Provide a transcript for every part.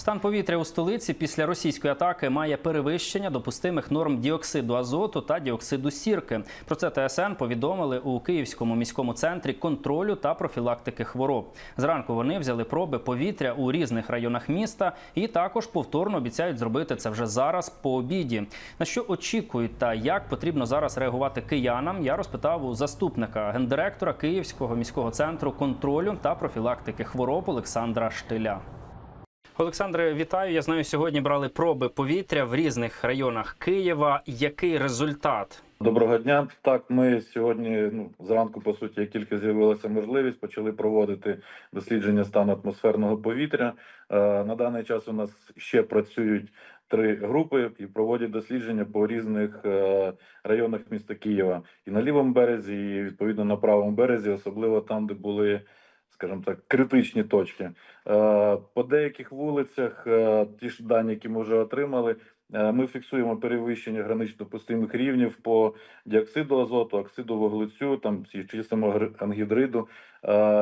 Стан повітря у столиці після російської атаки має перевищення допустимих норм діоксиду азоту та діоксиду сірки. Про це ТСН повідомили у Київському міському центрі контролю та профілактики хвороб. Зранку вони взяли проби повітря у різних районах міста і також повторно обіцяють зробити це вже зараз по обіді. На що очікують та як потрібно зараз реагувати киянам? Я розпитав у заступника гендиректора Київського міського центру контролю та профілактики хвороб Олександра Штиля. Олександре, вітаю. Я знаю, сьогодні брали проби повітря в різних районах Києва. Який результат? Доброго дня. Так, ми сьогодні ну зранку, по суті, як тільки з'явилася можливість, почали проводити дослідження стану атмосферного повітря. Е, на даний час у нас ще працюють три групи і проводять дослідження по різних е, районах міста Києва і на лівому березі, і відповідно на правому березі, особливо там, де були. Скажімо так, критичні точки. Е, По деяких вулицях, е, ті ж дані, які ми вже отримали, е, ми фіксуємо перевищення гранично допустимих рівнів по діоксиду азоту, оксиду вуглецю, там гр- ангідриду.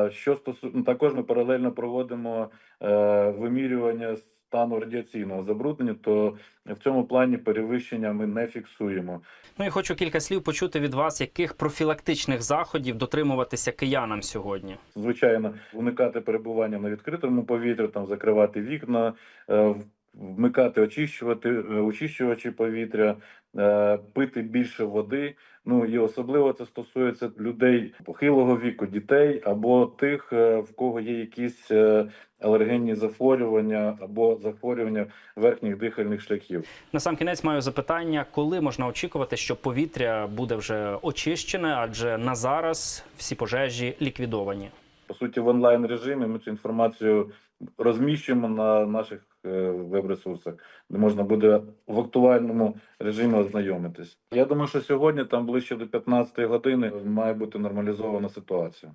Що стосу... ну, також ми паралельно проводимо вимірювання вимірювання стану радіаційного забруднення, то в цьому плані перевищення ми не фіксуємо. Ну і хочу кілька слів почути від вас, яких профілактичних заходів дотримуватися киянам сьогодні. звичайно, уникати перебування на відкритому повітрі, там закривати вікна, е, в- вмикати очищувати е, очищувачі повітря, е, пити більше води. Ну і особливо це стосується людей похилого віку, дітей або тих, е, в кого є якісь алергенні захворювання або захворювання верхніх дихальних шляхів. На сам кінець маю запитання, коли можна очікувати, що повітря буде вже очищене, адже на зараз всі пожежі ліквідовані. По суті, в онлайн режимі ми цю інформацію розміщуємо на наших е, веб-ресурсах, де можна буде в актуальному режимі ознайомитись. Я думаю, що сьогодні, там ближче до 15 години, має бути нормалізована ситуація.